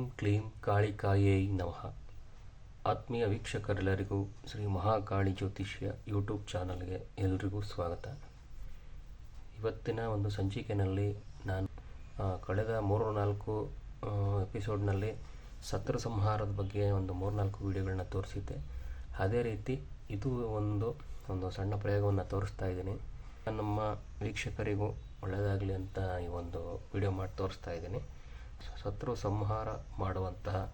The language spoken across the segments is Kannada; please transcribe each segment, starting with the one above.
ಓಂ ಕ್ಲೀಂ ಕಾಳಿಕಾಯೇ ನಮಃ. ಆತ್ಮೀಯ ವೀಕ್ಷಕರೆಲ್ಲರಿಗೂ ಶ್ರೀ ಮಹಾಕಾಳಿ ಜ್ಯೋತಿಷ್ಯ ಯೂಟ್ಯೂಬ್ ಚಾನಲ್ಗೆ ಎಲ್ರಿಗೂ ಸ್ವಾಗತ. ಇವತ್ತಿನ ಒಂದು ಸಂಚಿಕೆಯಲ್ಲಿ ನಾನು ಕಳೆದ ಮೂರು ನಾಲ್ಕು ಎಪಿಸೋಡ್ನಲ್ಲಿ ಸತ್ರ ಸಂಹಾರದ ಬಗ್ಗೆ ಒಂದು ಮೂರು ನಾಲ್ಕು ವಿಡಿಯೋಗಳನ್ನ ತೋರಿಸಿದ್ದೆ. ಅದೇ ರೀತಿ ಇದು ಒಂದು ಒಂದು ಸಣ್ಣ ಪ್ರಯೋಗವನ್ನು ತೋರಿಸ್ತಾ ಇದ್ದೀನಿ. ನಮ್ಮ ವೀಕ್ಷಕರಿಗೂ ಒಳ್ಳೆಯದಾಗಲಿ ಅಂತ ಈ ಒಂದು ವಿಡಿಯೋ ಮಾಡಿ ತೋರಿಸ್ತಾ ಇದ್ದೀನಿ. ಶತ್ರು ಸಂಹಾರ ಮಾಡುವಂತಹ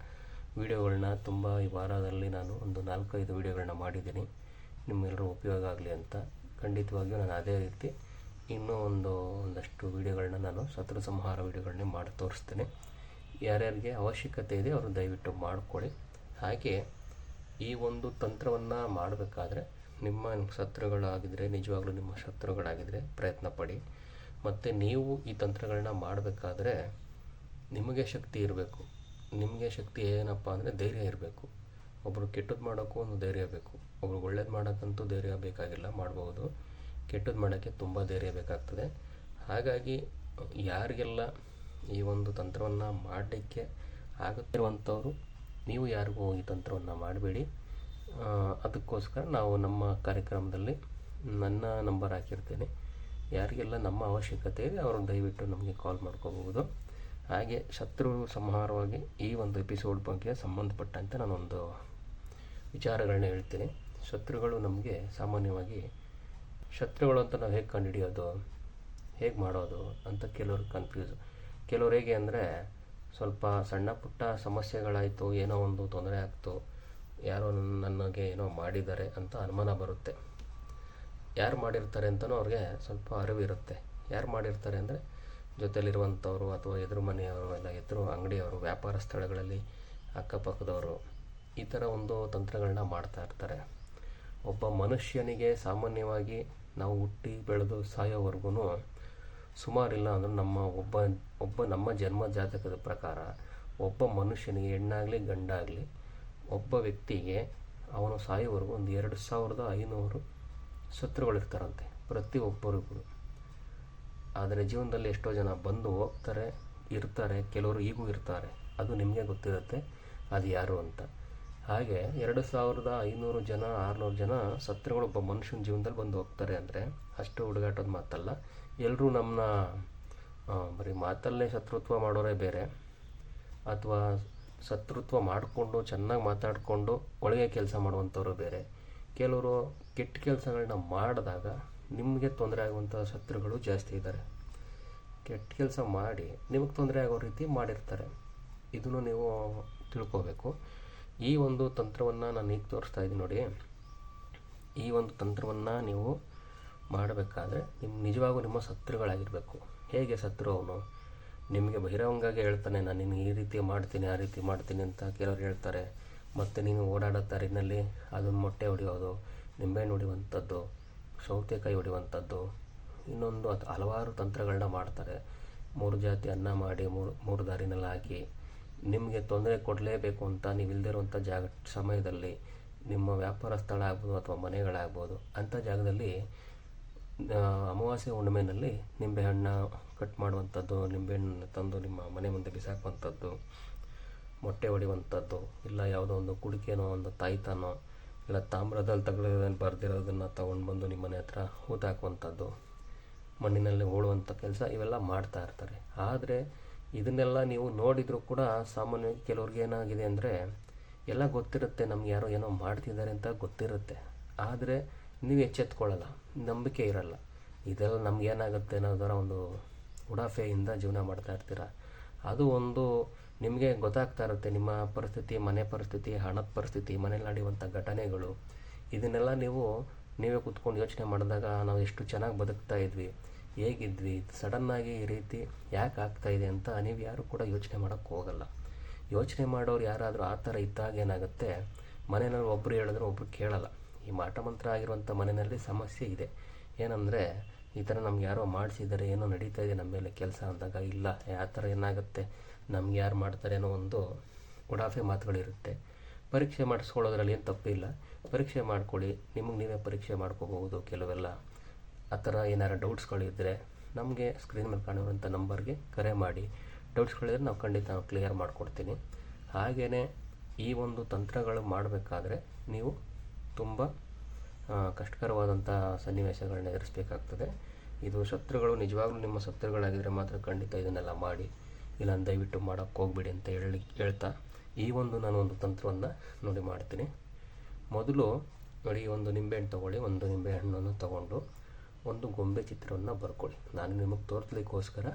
ವೀಡಿಯೋಗಳನ್ನ ತುಂಬ ಈ ವಾರದಲ್ಲಿ ನಾನು ಒಂದು ನಾಲ್ಕೈದು ವಿಡಿಯೋಗಳನ್ನ ಮಾಡಿದ್ದೀನಿ. ನಿಮ್ಮೆಲ್ಲರೂ ಉಪಯೋಗ ಆಗಲಿ ಅಂತ. ಖಂಡಿತವಾಗಿಯೂ ನಾನು ಅದೇ ರೀತಿ ಇನ್ನೂ ಒಂದು ಒಂದಷ್ಟು ವಿಡಿಯೋಗಳನ್ನ ನಾನು ಶತ್ರು ಸಂಹಾರ ವಿಡಿಯೋಗಳನ್ನೇ ಮಾಡಿ ತೋರಿಸ್ತೇನೆ. ಯಾರ್ಯಾರಿಗೆ ಅವಶ್ಯಕತೆ ಇದೆ ಅವರು ದಯವಿಟ್ಟು ಮಾಡಿಕೊಳ್ಳಿ. ಹಾಗೆ ಈ ಒಂದು ತಂತ್ರವನ್ನು ಮಾಡಬೇಕಾದ್ರೆ ನಿಮ್ಮ ಶತ್ರುಗಳಾಗಿದ್ದರೆ ನಿಜವಾಗ್ಲೂ ನಿಮ್ಮ ಶತ್ರುಗಳಾಗಿದ್ದರೆ ಪ್ರಯತ್ನ ಪಡಿ. ಮತ್ತು ನೀವು ಈ ತಂತ್ರಗಳನ್ನ ಮಾಡಬೇಕಾದ್ರೆ ನಿಮಗೆ ಶಕ್ತಿ ಇರಬೇಕು. ನಿಮಗೆ ಶಕ್ತಿ ಏನಪ್ಪ ಅಂದರೆ ಧೈರ್ಯ ಇರಬೇಕು. ಒಬ್ಬರು ಕೆಟ್ಟದ್ದು ಮಾಡೋಕ್ಕೂ ಒಂದು ಧೈರ್ಯ ಬೇಕು. ಒಬ್ರು ಒಳ್ಳೇದು ಮಾಡೋಕ್ಕಂತೂ ಧೈರ್ಯ ಬೇಕಾಗಿಲ್ಲ, ಮಾಡ್ಬೋದು. ಕೆಟ್ಟದ್ದು ಮಾಡೋಕ್ಕೆ ತುಂಬ ಧೈರ್ಯ ಬೇಕಾಗ್ತದೆ. ಹಾಗಾಗಿ ಯಾರಿಗೆಲ್ಲ ಈ ಒಂದು ತಂತ್ರವನ್ನು ಮಾಡಲಿಕ್ಕೆ ಆಗುತ್ತಿರುವಂಥವ್ರು, ನೀವು ಯಾರಿಗೂ ಈ ತಂತ್ರವನ್ನು ಮಾಡಬೇಡಿ. ಅದಕ್ಕೋಸ್ಕರ ನಾವು ನಮ್ಮ ಕಾರ್ಯಕ್ರಮದಲ್ಲಿ ನನ್ನ ನಂಬರ್ ಹಾಕಿರ್ತೇನೆ. ಯಾರಿಗೆಲ್ಲ ನಮ್ಮ ಅವಶ್ಯಕತೆ ಇದೆ ಅವರು ದಯವಿಟ್ಟು ನಮಗೆ ಕಾಲ್ ಮಾಡ್ಕೋಬಹುದು. ಹಾಗೆ ಶತ್ರು ಸಂಹಾರವಾಗಿ ಈ ಒಂದು ಎಪಿಸೋಡ್ ಬಗ್ಗೆ ಸಂಬಂಧಪಟ್ಟಂತೆ ನಾನೊಂದು ವಿಚಾರಗಳನ್ನ ಹೇಳ್ತೀನಿ. ಶತ್ರುಗಳು ನಮಗೆ ಸಾಮಾನ್ಯವಾಗಿ ಶತ್ರುಗಳು ಅಂತ ನಾವು ಹೇಗೆ ಕಂಡುಹಿಡಿಯೋದು, ಹೇಗೆ ಮಾಡೋದು ಅಂತ ಕೆಲವರು ಕನ್ಫ್ಯೂಸ್ ಕೆಲವ್ರು ಹೇಗೆ ಅಂದರೆ ಸ್ವಲ್ಪ ಸಣ್ಣ ಪುಟ್ಟ ಸಮಸ್ಯೆಗಳಾಯಿತು, ಏನೋ ಒಂದು ತೊಂದರೆ ಆಗ್ತು, ಯಾರೋ ನನಗೆ ಏನೋ ಮಾಡಿದ್ದಾರೆ ಅಂತ ಅನುಮಾನ ಬರುತ್ತೆ. ಯಾರು ಮಾಡಿರ್ತಾರೆ ಅಂತಲೂ ಅವ್ರಿಗೆ ಸ್ವಲ್ಪ ಅರಿವಿರುತ್ತೆ. ಯಾರು ಮಾಡಿರ್ತಾರೆ ಅಂದರೆ ಜೊತೆಲಿರುವಂಥವ್ರು ಅಥವಾ ಎದುರು ಮನೆಯವರು ಎಲ್ಲ ಎದುರು ಅಂಗಡಿಯವರು, ವ್ಯಾಪಾರ ಸ್ಥಳಗಳಲ್ಲಿ ಅಕ್ಕಪಕ್ಕದವರು ಈ ಥರ ಒಂದು ತಂತ್ರಗಳನ್ನ ಮಾಡ್ತಾ ಇರ್ತಾರೆ. ಒಬ್ಬ ಮನುಷ್ಯನಿಗೆ ಸಾಮಾನ್ಯವಾಗಿ ನಾವು ಹುಟ್ಟಿ ಬೆಳೆದು ಸಾಯೋವರೆಗೂ ಸುಮಾರಿಲ್ಲ ಅಂದ್ರೆ ನಮ್ಮ ಒಬ್ಬ ಒಬ್ಬ ನಮ್ಮ ಜನ್ಮ ಜಾತಕದ ಪ್ರಕಾರ ಒಬ್ಬ ಮನುಷ್ಯನಿಗೆ ಹೆಣ್ಣಾಗಲಿ, ಗಂಡಾಗಲಿ ಒಬ್ಬ ವ್ಯಕ್ತಿಗೆ ಅವನು ಸಾಯೋವರೆಗೂ ಒಂದು ಎರಡು ಸಾವಿರದ ಐನೂರು ಶತ್ರುಗಳಿರ್ತಾರಂತೆ ಪ್ರತಿಯೊಬ್ಬರಿಗೂ. ಆದರೆ ಜೀವನದಲ್ಲಿ ಎಷ್ಟೋ ಜನ ಬಂದು ಹೋಗ್ತಾರೆ, ಇರ್ತಾರೆ, ಕೆಲವರು ಈಗೂ ಇರ್ತಾರೆ. ಅದು ನಿಮಗೆ ಗೊತ್ತಿರುತ್ತೆ, ಅದು ಯಾರು ಅಂತ. ಹಾಗೆ ಎರಡು ಸಾವಿರದ ಐನೂರು ಜನ, ಆರುನೂರು ಜನ ಸತ್ರುಗಳು ಒಬ್ಬ ಮನುಷ್ಯನ ಜೀವನದಲ್ಲಿ ಬಂದು ಹೋಗ್ತಾರೆ ಅಂದರೆ ಅಷ್ಟು ಹುಡುಗಾಟದ ಮಾತಲ್ಲ. ಎಲ್ಲರೂ ನಮ್ಮನ್ನ ಬರೀ ಮಾತಲ್ಲೇ ಶತ್ರುತ್ವ ಮಾಡೋರೇ ಬೇರೆ. ಅಥವಾ ಶತ್ರುತ್ವ ಮಾಡಿಕೊಂಡು, ಚೆನ್ನಾಗಿ ಮಾತಾಡಿಕೊಂಡು, ಒಳಗೆ ಕೆಲಸ ಮಾಡುವಂಥವ್ರು ಬೇರೆ. ಕೆಲವರು ಕೆಟ್ಟ ಕೆಲಸಗಳನ್ನ ಮಾಡಿದಾಗ ನಿಮಗೆ ತೊಂದರೆ ಆಗುವಂಥ ಶತ್ರುಗಳು ಜಾಸ್ತಿ ಇದ್ದಾರೆ. ಕೆಟ್ಟ ಕೆಲಸ ಮಾಡಿ ನಿಮಗೆ ತೊಂದರೆ ಆಗೋ ರೀತಿ ಮಾಡಿರ್ತಾರೆ. ಇದನ್ನು ನೀವು ತಿಳ್ಕೋಬೇಕು. ಈ ಒಂದು ತಂತ್ರವನ್ನು ನಾನು ಈಗ ತೋರಿಸ್ತಾ ಇದ್ದೀನಿ ನೋಡಿ. ಈ ಒಂದು ತಂತ್ರವನ್ನು ನೀವು ಮಾಡಬೇಕಾದ್ರೆ ನಿಮ್ಮ ನಿಜವಾಗೂ ನಿಮ್ಮ ಶತ್ರುಗಳಾಗಿರಬೇಕು. ಹೇಗೆ ಶತ್ರು ಅವನು? ನಿಮಗೆ ಬಹಿರಂಗಾಗಿ ಹೇಳ್ತಾನೆ, ನಾನು ನಿನಗೆ ಈ ರೀತಿ ಮಾಡ್ತೀನಿ, ಆ ರೀತಿ ಮಾಡ್ತೀನಿ ಅಂತ ಕೆಲವರು ಹೇಳ್ತಾರೆ. ಮತ್ತು ನೀನು ಓಡಾಡೋ ದಾರಿನಲ್ಲಿ ಅದನ್ನು ಮೊಟ್ಟೆ ಹೊಡೆಯೋದು ನಿಂಬೆಹಣ್ಣು ಹೊಡೆಯುವಂಥದ್ದು ಸೌತೆಕಾಯಿ ಹೊಡೆಯುವಂಥದ್ದು ಇನ್ನೊಂದು ಅದು ಹಲವಾರು ತಂತ್ರಗಳನ್ನ ಮಾಡ್ತಾರೆ. ಮೂರು ಜಾತಿ ಅನ್ನ ಮಾಡಿ ಮೂರು ಮೂರು ದಾರಿನಲ್ಲಿ ಹಾಕಿ ನಿಮಗೆ ತೊಂದರೆ ಕೊಡಲೇಬೇಕು ಅಂತ ನೀವು ಇರುವಂಥ ಜಾಗ, ಸಮಯದಲ್ಲಿ ನಿಮ್ಮ ವ್ಯಾಪಾರ ಸ್ಥಳ ಆಗ್ಬೋದು ಅಥವಾ ಮನೆಗಳಾಗ್ಬೋದು, ಅಂಥ ಜಾಗದಲ್ಲಿ ಅಮಾವಾಸ್ಯೆ ಹುಣ್ಣಿಮೆಯಲ್ಲಿ ನಿಂಬೆಹಣ್ಣು ಕಟ್ ಮಾಡುವಂಥದ್ದು ನಿಂಬೆಹಣ್ಣನ್ನು ತಂದು ನಿಮ್ಮ ಮನೆ ಮುಂದೆ ಬಿಸಾಕುವಂಥದ್ದು, ಮೊಟ್ಟೆ ಹೊಡೆಯುವಂಥದ್ದು ಇಲ್ಲ ಯಾವುದೋ ಒಂದು ಕುಡಿಕೆನೋ, ಒಂದು ತಾಯ್ತಾನೋ ಇಲ್ಲ, ತಾಮ್ರದಲ್ಲಿ ತಗೊಳ್ಳೋದಲ್ಲಿ ಬರೆದಿರೋದನ್ನು ತೊಗೊಂಡು ಬಂದು ನಿಮ್ಮ ಮನೆ ಹತ್ರ ಹೂತಾಕುವಂಥದ್ದು ಮಣ್ಣಿನಲ್ಲಿ ಹೂಳುವಂಥ ಕೆಲಸ ಇವೆಲ್ಲ ಮಾಡ್ತಾ ಇರ್ತಾರೆ. ಆದರೆ ಇದನ್ನೆಲ್ಲ ನೀವು ನೋಡಿದರೂ ಕೂಡ ಸಾಮಾನ್ಯವಾಗಿ ಕೆಲವ್ರಿಗೆ ಏನಾಗಿದೆ ಅಂದರೆ, ಎಲ್ಲ ಗೊತ್ತಿರುತ್ತೆ ನಮ್ಗೆ ಯಾರೋ ಏನೋ ಮಾಡ್ತಿದ್ದಾರೆ ಅಂತ ಗೊತ್ತಿರುತ್ತೆ. ಆದರೆ ನೀವು ಎಚ್ಚೆತ್ಕೊಳ್ಳಲ್ಲ, ನಂಬಿಕೆ ಇರಲ್ಲ. ಇದೆಲ್ಲ ನಮ್ಗೆ ಏನಾಗುತ್ತೆ ಅನ್ನೋದರ ಒಂದು ಉಡಾಫೆಯಿಂದ ಜೀವನ ಮಾಡ್ತಾ ಇರ್ತೀರ? ಅದು ಒಂದು ನಿಮಗೆ ಗೊತ್ತಾಗ್ತಾ ಇರುತ್ತೆ ನಿಮ್ಮ ಪರಿಸ್ಥಿತಿ, ಮನೆ ಪರಿಸ್ಥಿತಿ, ಹಣದ ಪರಿಸ್ಥಿತಿ, ಮನೇಲಿ ನಡೆಯುವಂಥ ಘಟನೆಗಳು. ಇದನ್ನೆಲ್ಲ ನೀವು, ನೀವೇ ಕೂತ್ಕೊಂಡು ಯೋಚನೆ ಮಾಡಿದಾಗ ನಾವು ಎಷ್ಟು ಚೆನ್ನಾಗಿ ಬದುಕ್ತಾ ಇದ್ವಿ, ಹೇಗಿದ್ವಿ ಸಡನ್ನಾಗಿ ಈ ರೀತಿ ಯಾಕೆ ಆಗ್ತಾ ಇದೆ ಅಂತ ನೀವು ಯಾರು ಕೂಡ ಯೋಚನೆ ಮಾಡೋಕ್ಕೆ ಹೋಗಲ್ಲ. ಯೋಚನೆ ಮಾಡೋರು ಯಾರಾದರೂ ಆ ಥರ ಇದ್ದಾಗ ಏನಾಗುತ್ತೆ, ಮನೆಯಲ್ಲಿ ಒಬ್ಬರು ಹೇಳಿದ್ರೆ ಒಬ್ಬರು ಕೇಳಲ್ಲ. ಈ ಮಾಟಮಂತ್ರ ಆಗಿರುವಂಥ ಮನೆಯಲ್ಲಿ ಸಮಸ್ಯೆ ಇದೆ. ಏನಂದರೆ, ಈ ಥರ ನಮ್ಗೆ ಯಾರೋ ಮಾಡಿಸಿದ್ದಾರೆ, ಏನೋ ನಡೀತಾ ಇದೆ, ನಮ್ಮ ಮೇಲೆ ಕೆಲಸ ಅಂದಾಗ ಇಲ್ಲ, ಆ ಥರ ಏನಾಗುತ್ತೆ? ನಮ್ಗೆ ಯಾರು ಮಾಡ್ತಾರೆ ಅನ್ನೋ ಒಂದು ಉಡಾಫೆ ಮಾತುಗಳಿರುತ್ತೆ. ಪರೀಕ್ಷೆ ಮಾಡಿಸ್ಕೊಳ್ಳೋದ್ರಲ್ಲಿ ಏನು ತಪ್ಪಿಲ್ಲ. ಪರೀಕ್ಷೆ ಮಾಡ್ಕೊಳ್ಳಿ, ನಿಮಗೆ ನೀವೇ ಪರೀಕ್ಷೆ ಮಾಡ್ಕೋಬಹುದು ಕೆಲವೆಲ್ಲ. ಆ ಥರ ಏನಾರು ಡೌಟ್ಸ್ಗಳಿದ್ದರೆ ನಮಗೆ ಸ್ಕ್ರೀನ್ ಮೇಲೆ ಕಾಣುವಂಥ ನಂಬರ್ಗೆ ಕರೆ ಮಾಡಿ. ಡೌಟ್ಸ್ಗಳಿದ್ರೆ ನಾವು ಖಂಡಿತ ಕ್ಲಿಯರ್ ಮಾಡಿಕೊಡ್ತೀನಿ. ಹಾಗೆಯೇ ಈ ಒಂದು ತಂತ್ರಗಳು ಮಾಡಬೇಕಾದ್ರೆ ನೀವು ತುಂಬ ಕಷ್ಟಕರವಾದಂಥ ಸನ್ನಿವೇಶಗಳನ್ನ ಎದುರಿಸಬೇಕಾಗ್ತದೆ. ಇದು ಶತ್ರುಗಳು ನಿಜವಾಗ್ಲೂ ನಿಮ್ಮ ಶತ್ರುಗಳಾಗಿದ್ದರೆ ಮಾತ್ರ ಖಂಡಿತ ಇದನ್ನೆಲ್ಲ ಮಾಡಿ. ಇಲ್ಲ ದಯವಿಟ್ಟು ಮಾಡೋಕ್ಕೆ ಹೋಗ್ಬೇಡಿ ಅಂತ ಹೇಳಿ ಹೇಳ್ತಾ ಈ ಒಂದು ನಾನು ಒಂದು ತಂತ್ರವನ್ನು ನೋಡಿ ಮಾಡ್ತೀನಿ. ಮೊದಲು ನೋಡಿ ಒಂದು ನಿಂಬೆಹಣ್ಣು ತೊಗೊಳ್ಳಿ, ಒಂದು ನಿಂಬೆಹಣ್ಣನ್ನು ತಗೊಂಡು ಒಂದು ಗೊಂಬೆ ಚಿತ್ರವನ್ನು ಬರ್ಕೊಳ್ಳಿ. ನಾನು ನಿಮಗೆ ತೋರಿಸ್ಲಿಕ್ಕೋಸ್ಕರ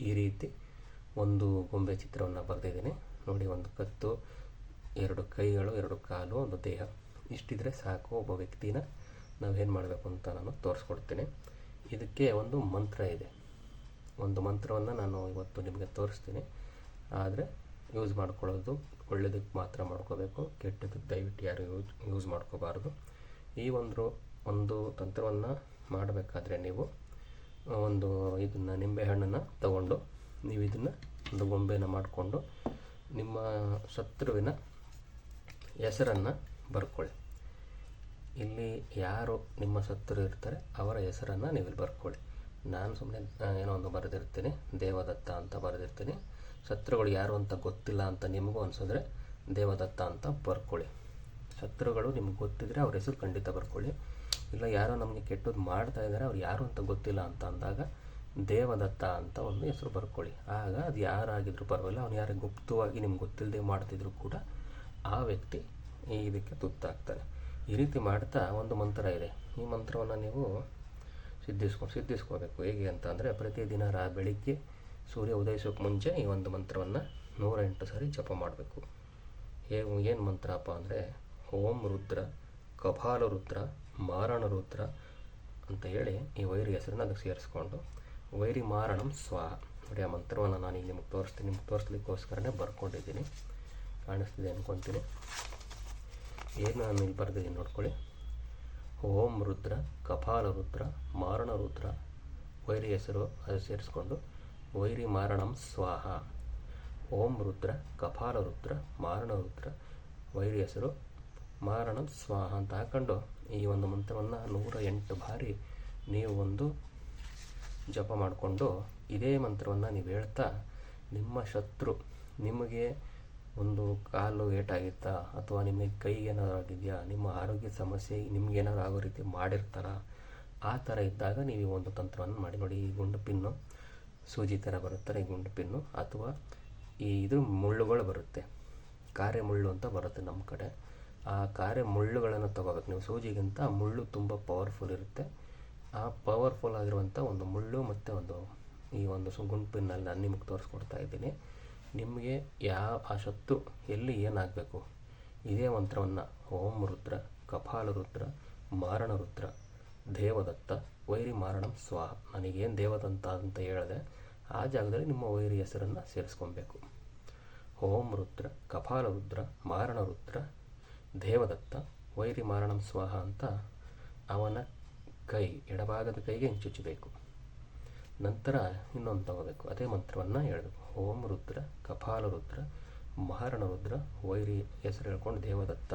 ಈ ರೀತಿ ಒಂದು ಗೊಂಬೆ ಚಿತ್ರವನ್ನು ಬರೆದಿದ್ದೀನಿ. ನೋಡಿ, ಒಂದು ಕತ್ತು, ಎರಡು ಕೈಗಳು, ಎರಡು ಕಾಲು, ಒಂದು ದೇಹ. ಇಷ್ಟಿದ್ರೆ ಸಾಕು, ಒಬ್ಬ ವ್ಯಕ್ತಿನ ನಾವೇನು ಮಾಡಬೇಕು ಅಂತ ನಾನು ತೋರಿಸ್ಕೊಡ್ತೀನಿ. ಇದಕ್ಕೆ ಒಂದು ಮಂತ್ರ ಇದೆ. ಒಂದು ಮಂತ್ರವನ್ನು ನಾನು ಇವತ್ತು ನಿಮಗೆ ತೋರಿಸ್ತೀನಿ. ಆದರೆ ಯೂಸ್ ಮಾಡ್ಕೊಳ್ಳೋದು ಒಳ್ಳೆಯದಕ್ಕೆ ಮಾತ್ರ ಮಾಡ್ಕೋಬೇಕು. ಕೆಟ್ಟದಕ್ಕೆ ದಯವಿಟ್ಟು ಯಾರು ಯೂಸ್ ಯೂಸ್ ಮಾಡ್ಕೋಬಾರ್ದು. ಈ ಒಂದು ಒಂದು ತಂತ್ರವನ್ನು ಮಾಡಬೇಕಾದ್ರೆ ನೀವು ಒಂದು ಇದನ್ನು ನಿಂಬೆಹಣ್ಣನ್ನು ತಗೊಂಡು, ನೀವು ಇದನ್ನು ಒಂದು ಗೊಂಬೆನ ಮಾಡಿಕೊಂಡು ನಿಮ್ಮ ಶತ್ರುವಿನ ಹೆಸರನ್ನು ಬರ್ಕೊಳ್ಳಿ. ಇಲ್ಲಿ ಯಾರು ನಿಮ್ಮ ಶತ್ರು ಇರ್ತಾರೆ, ಅವರ ಹೆಸರನ್ನು ನೀವು ಬರ್ಕೊಳ್ಳಿ. ನಾನು ಸುಮ್ಮನೆ ಏನೋ ಒಂದು ಬರೆದಿರ್ತೀನಿ, ದೇವದತ್ತ ಅಂತ ಬರೆದಿರ್ತೀನಿ. ಶತ್ರುಗಳು ಯಾರು ಅಂತ ಗೊತ್ತಿಲ್ಲ ಅಂತ ನಿಮಗೂ ಅನಿಸಿದ್ರೆ ದೇವದತ್ತ ಅಂತ ಬರ್ಕೊಳ್ಳಿ. ಶತ್ರುಗಳು ನಿಮ್ಗೆ ಗೊತ್ತಿದ್ರೆ ಅವ್ರ ಹೆಸರು ಖಂಡಿತ ಬರ್ಕೊಳ್ಳಿ. ಇಲ್ಲ, ಯಾರೋ ನಮಗೆ ಕೆಟ್ಟದ್ದು ಮಾಡ್ತಾ ಇದ್ದಾರೆ ಅವ್ರು ಯಾರು ಅಂತ ಗೊತ್ತಿಲ್ಲ ಅಂತ ಅಂದಾಗ ದೇವದತ್ತ ಅಂತ ಒಂದು ಹೆಸರು ಬರ್ಕೊಳ್ಳಿ. ಆಗ ಅದು ಯಾರಾಗಿದ್ರು ಪರವಾಗಿಲ್ಲ, ಅವ್ನು ಯಾರು ಗುಪ್ತವಾಗಿ ನಿಮ್ಗೆ ಗೊತ್ತಿಲ್ಲದೆ ಮಾಡ್ತಿದ್ರು ಕೂಡ ಆ ವ್ಯಕ್ತಿ ಇದಕ್ಕೆ ತುತ್ತಾಗ್ತಾನೆ. ಈ ರೀತಿ ಮಾಡ್ತಾ ಒಂದು ಮಂತ್ರ ಇದೆ. ಈ ಮಂತ್ರವನ್ನು ನೀವು ಸಿದ್ಧಿಸ್ಕೊಂಡು ಸಿದ್ಧಿಸ್ಕೋಬೇಕು. ಹೇಗೆ ಅಂತ ಅಂದರೆ ಪ್ರತಿದಿನ ರಾ, ಬೆಳಿಗ್ಗೆ ಸೂರ್ಯ ಉದಯಿಸೋಕೆ ಮುಂಚೆ ಈ ಒಂದು ಮಂತ್ರವನ್ನು ನೂರ ಎಂಟು ಸಾರಿ ಜಪ ಮಾಡಬೇಕು. ಹೇಗೆ, ಏನು ಮಂತ್ರಪ್ಪ ಅಂದರೆ ಓಂ ರುದ್ರ, ಕಪಾಲ ರುದ್ರ, ಮಾರಣ ರುದ್ರ ಅಂತ ಹೇಳಿ ಈ ವೈರಿ ಹೆಸರನ್ನ ಅದಕ್ಕೆ ಸೇರಿಸ್ಕೊಂಡು ವೈರಿ ಮಾರಣಂ ಸ್ವಾಹ ನೋಡಿ, ಆ ಮಂತ್ರವನ್ನು ನಾನು ಈಗ ನಿಮಗೆ ತೋರಿಸ್ತೀನಿ. ನಿಮ್ಗೆ ತೋರಿಸ್ಲಿಕ್ಕೋಸ್ಕರನೇ ಬರ್ಕೊಂಡಿದ್ದೀನಿ. ಕಾಣಿಸ್ತಿದೆ ಅಂದ್ಕೊತೀನಿ ಏನು ನಾನು ಇಲ್ಲಿ ಬರೆದಿದ್ದೀನಿ ನೋಡ್ಕೊಳ್ಳಿ. ಓಂ ರುದ್ರ ಕಪಾಲ ರುದ್ರ ಮಾರಣ ರುದ್ರ ವೈರಿ ಹೆಸರು ಅದು ಸೇರಿಸ್ಕೊಂಡು ವೈರಿ ಮಾರಣಂ ಸ್ವಾಹ. ಓಂ ರುದ್ರ ಕಪಾಲ ರುದ್ರ ಮಾರಣ ರುದ್ರ ವೈರಿ ಹೆಸರು ಮಾರಣಂ ಸ್ವಾಹ ಅಂತ ಹಾಕ್ಕೊಂಡು ಈ ಒಂದು ಮಂತ್ರವನ್ನು ನೂರ ಎಂಟು ಬಾರಿ ನೀವು ಒಂದು ಜಪ ಮಾಡಿಕೊಂಡು ಇದೇ ಮಂತ್ರವನ್ನು ನೀವು ಹೇಳ್ತಾ ನಿಮ್ಮ ಶತ್ರು ನಿಮಗೆ ಒಂದು ಕಾಲು ಏಟಾಗಿತ್ತಾ? ಅಥವಾ ನಿಮಗೆ ಕೈಗೆ ಏನಾದರೂ ಆಗಿದೆಯಾ? ನಿಮ್ಮ ಆರೋಗ್ಯ ಸಮಸ್ಯೆ ನಿಮ್ಗೆ ಏನಾದ್ರು ಆಗೋ ರೀತಿ ಮಾಡಿರ್ತಾರ? ಆ ಥರ ಇದ್ದಾಗ ನೀವು ಈ ಒಂದು ತಂತ್ರವನ್ನು ಮಾಡಿ ನೋಡಿ. ಈ ಗುಂಡು ಪಿನ್ನು, ಸೂಜಿ ಥರ ಬರುತ್ತಾರೆ ಈ ಗುಂಡು ಪಿನ್ನು. ಅಥವಾ ಈ ಇದು ಮುಳ್ಳುಗಳು ಬರುತ್ತೆ. ಕಾರೆ ಮುಳ್ಳು ಅಂತ ಬರುತ್ತೆ ನಮ್ಮ ಕಡೆ. ಆ ಕಾರೆ ಮುಳ್ಳುಗಳನ್ನು ತಗೋಬೇಕು. ನೀವು ಸೂಜಿಗಿಂತ ಮುಳ್ಳು ತುಂಬ ಪವರ್ಫುಲ್ ಇರುತ್ತೆ. ಆ ಪವರ್ಫುಲ್ ಆಗಿರುವಂಥ ಒಂದು ಮುಳ್ಳು ಮತ್ತು ಒಂದು ಈ ಒಂದು ಸು, ಗುಂಡು ಪಿನ್ನಲ್ಲಿ ನಾನು ನಿಮಗೆ ತೋರಿಸ್ಕೊಡ್ತಾ ಇದ್ದೀನಿ. ನಿಮಗೆ ಯಾವ ಆ ಶತ್ರು ಎಲ್ಲಿ ಏನಾಗಬೇಕು? ಇದೇ ಮಂತ್ರವನ್ನು ಓಂ ರುದ್ರ, ಕಪಾಲ ರುದ್ರ, ಮಾರಣ ರುದ್ರ, ದೇವದತ್ತ, ವೈರಿ ಮಾರಣಂ ಸ್ವಾಹ. ನನಗೇನು ದೇವದಂತ ಅಂತ ಹೇಳಿದೆ, ಆ ಜಾಗದಲ್ಲಿ ನಿಮ್ಮ ವೈರಿ ಹೆಸರನ್ನು ಸೇರಿಸ್ಕೊಬೇಕು. ಓಂ ರುದ್ರ, ಕಪಾಲ ರುದ್ರ, ಮಾರಣ ರುದ್ರ, ದೇವದತ್ತ, ವೈರಿ ಮಾರಣಂ ಸ್ವಾಹ ಅಂತ ಅವನ ಕೈ, ಎಡಭಾಗದ ಕೈಗೆ ಹಿಂಗೆ ಚುಚ್ಚಬೇಕು ನಂತರ ಇನ್ನೊಂದು ತಗೋಬೇಕು. ಅದೇ ಮಂತ್ರವನ್ನು ಹೇಳಬೇಕು. ಓಂ ರುದ್ರ ಕಪಾಲ ರುದ್ರ ಮಹಾರಣ ರುದ್ರ ವೈರಿ ಹೆಸರು ಹೇಳ್ಕೊಂಡು ದೇವದತ್ತ,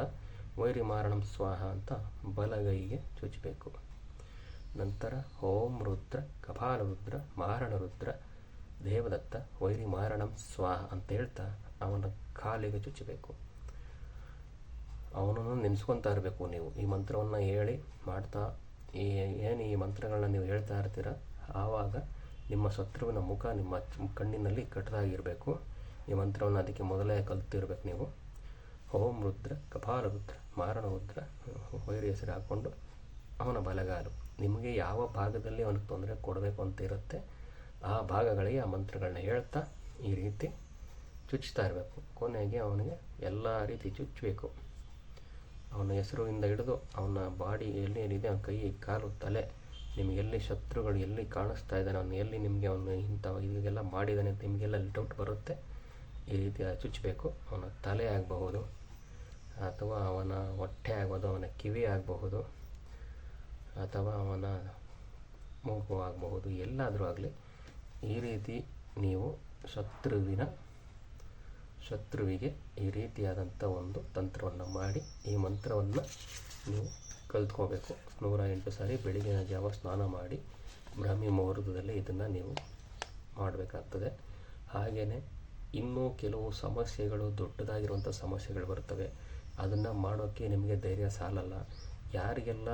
ವೈರಿ ಮಾರಣಂ ಸ್ವಾಹ ಅಂತ ಬಲಗೈಗೆ ಚುಚ್ಚಬೇಕು ನಂತರ ಓಂ ರುದ್ರ ಕಪಾಲ ರುದ್ರ ಮಾರಣ ರುದ್ರ ದೇವದತ್ತ, ವೈರಿ ಮಾರಣಂ ಸ್ವಾಹ ಅಂತ ಹೇಳ್ತಾ ಅವನ ಕಾಲಿಗೆ ಚುಚ್ಚಬೇಕು ಅವನನ್ನು ನೆನೆಸ್ಕೊತಾ ಇರಬೇಕು ನೀವು. ಈ ಮಂತ್ರವನ್ನು ಹೇಳಿ ಮಾಡ್ತಾ, ಈ, ಏನು ಈ ಮಂತ್ರಗಳನ್ನ ನೀವು ಹೇಳ್ತಾ ಇರ್ತೀರ, ಆವಾಗ ನಿಮ್ಮ ಶತ್ರುವಿನ ಮುಖ ನಿಮ್ಮ ಕಣ್ಣಿನಲ್ಲಿ ಕಟ್ಟದಾಗಿರಬೇಕು. ಈ ಮಂತ್ರವನ್ನು ಅದಕ್ಕೆ ಮೊದಲೇ ಕಲಿತಿರ್ಬೇಕು ನೀವು. ಓಂ ರುದ್ರ, ಕಪಾಲ ರುದ್ರ, ಮಾರಣ ರುದ್ರ ವೈರಿ ಹೆಸರು ಹಾಕ್ಕೊಂಡು ಅವನ ಬಲಗಾಲು. ನಿಮಗೆ ಯಾವ ಭಾಗದಲ್ಲಿ ಅವನಿಗೆ ತೊಂದರೆ ಕೊಡಬೇಕು ಅಂತ ಇರುತ್ತೆ, ಆ ಭಾಗಗಳಿಗೆ ಆ ಮಂತ್ರಗಳನ್ನ ಹೇಳ್ತಾ ಈ ರೀತಿ ಚುಚ್ಚುತ್ತಾ ಇರಬೇಕು. ಕೊನೆಗೆ ಅವನಿಗೆ ಎಲ್ಲ ರೀತಿ ಚುಚ್ಚಬೇಕು ಅವನ ಹೆಸರುವಿಂದ ಹಿಡಿದು ಅವನ ಬಾಡಿ ಎಲ್ಲಿ ಏನಿದೆ, ಅವನ ಕೈ, ಕಾಲು, ತಲೆ ನಿಮಗೆ ಎಲ್ಲಿ ಶತ್ರುಗಳು ಎಲ್ಲಿ ಕಾಣಿಸ್ತಾ ಇದ್ದಾನೆ, ಅವನು ಎಲ್ಲಿ ನಿಮಗೆ ಅವನು ಇಂಥ ಇದೆಲ್ಲ ಮಾಡಿದ್ದಾನೆ ಅಂತ ನಿಮಗೆಲ್ಲ ಡೌಟ್ ಬರುತ್ತೆ, ಈ ರೀತಿ ಚುಚ್ಚಬೇಕು ಅವನ ತಲೆ ಆಗಬಹುದು, ಅಥವಾ ಅವನ ಹೊಟ್ಟೆ ಆಗ್ಬೋದು, ಅವನ ಕಿವಿ ಆಗಬಹುದು, ಅಥವಾ ಅವನ ಮೂಗು ಆಗಬಹುದು, ಎಲ್ಲಾದರೂ ಆಗಲಿ, ಈ ರೀತಿ ನೀವು ಶತ್ರುವಿನ ಶತ್ರುವಿಗೆ ಈ ರೀತಿಯಾದಂಥ ಒಂದು ತಂತ್ರವನ್ನು ಮಾಡಿ, ಈ ಮಂತ್ರವನ್ನು ನೀವು ಕಲ್ತ್ಕೋಬೇಕು ನೂರ ಎಂಟು ಸಾರಿ ಬೆಳಗಿನ ಜಾವ ಸ್ನಾನ ಮಾಡಿ ಬ್ರಾಹ್ಮಿ ಮುಹೂರ್ತದಲ್ಲಿ ಇದನ್ನು ನೀವು ಮಾಡಬೇಕಾಗ್ತದೆ. ಹಾಗೆಯೇ ಇನ್ನೂ ಕೆಲವು ಸಮಸ್ಯೆಗಳು ದೊಡ್ಡದಾಗಿರುವಂಥ ಸಮಸ್ಯೆಗಳು ಬರ್ತವೆ ಅದನ್ನು ಮಾಡೋಕ್ಕೆ ನಿಮಗೆ ಧೈರ್ಯ ಸಾಲಲ್ಲ. ಯಾರಿಗೆಲ್ಲ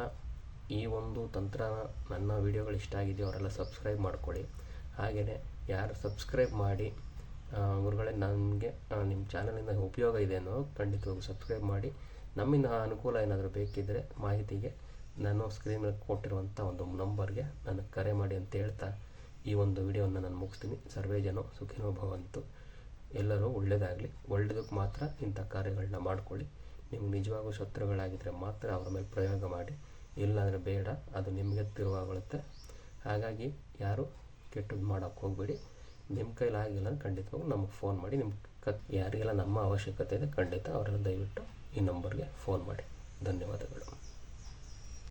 ಈ ಒಂದು ತಂತ್ರ ನನ್ನ ವೀಡಿಯೋಗಳು ಇಷ್ಟ ಆಗಿದೆಯೋ ಅವರೆಲ್ಲ ಸಬ್ಸ್ಕ್ರೈಬ್ ಮಾಡ್ಕೊಳ್ಳಿ. ಹಾಗೆಯೇ ಯಾರು ಸಬ್ಸ್ಕ್ರೈಬ್ ಮಾಡಿ ಗುರುಗಳೇ, ನನಗೆ ನಿಮ್ಮ ಚಾನಲಿಂದ ಉಪಯೋಗ ಇದೆ ಅನ್ನೋ ಖಂಡಿತವಾಗೂ ಸಬ್ಸ್ಕ್ರೈಬ್ ಮಾಡಿ. ನಮ್ಮಿಂದ ಅನುಕೂಲ ಏನಾದರೂ ಬೇಕಿದ್ದರೆ ಮಾಹಿತಿಗೆ ನಾನು ಸ್ಕ್ರೀನಲ್ಲಿ ಕೊಟ್ಟಿರುವಂಥ ಒಂದು ನಂಬರ್ಗೆ ನನಗೆ ಕರೆ ಮಾಡಿ ಅಂತ ಹೇಳ್ತಾ ಈ ಒಂದು ವಿಡಿಯೋವನ್ನು ನಾನು ಮುಗಿಸ್ತೀನಿ. ಸರ್ವೇ ಜನ ಸುಖಿನೋ ಭವಂತು. ಎಲ್ಲರೂ ಒಳ್ಳೆಯದಾಗಲಿ ಒಳ್ಳೆಯದಕ್ಕೆ ಮಾತ್ರ ಇಂಥ ಕಾರ್ಯಗಳನ್ನ ಮಾಡ್ಕೊಳ್ಳಿ. ನಿಮ್ಗೆ ನಿಜವಾಗೂ ಶತ್ರುಗಳಾಗಿದ್ದರೆ ಮಾತ್ರ ಅವರ ಮೇಲೆ ಪ್ರಯೋಗ ಮಾಡಿ. ಇಲ್ಲಾಂದರೆ ಬೇಡ. ಅದು ನಿಮಗೆ ತಿರುವಾಗುತ್ತೆ ಹಾಗಾಗಿ ಯಾರು ಕೆಟ್ಟದ್ದು ಮಾಡೋಕ್ಕೆ ಹೋಗಬೇಡಿ. ನಿಮ್ಮ ಕೈಲಾಗಿಲ್ಲ ಅಂದ್ರೆ ಖಂಡಿತವಾಗೂ ನಮಗೆ ಫೋನ್ ಮಾಡಿ. ನಿಮ್ಮ ಕ ಯಾರಿಗೆಲ್ಲ ನಮ್ಮ ಅವಶ್ಯಕತೆ ಇದೆ ಖಂಡಿತ ಅವರೆಲ್ಲ ದಯವಿಟ್ಟು ಈ ನಂಬರ್ಗೆ ಫೋನ್ ಮಾಡಿ. ಧನ್ಯವಾದಗಳು.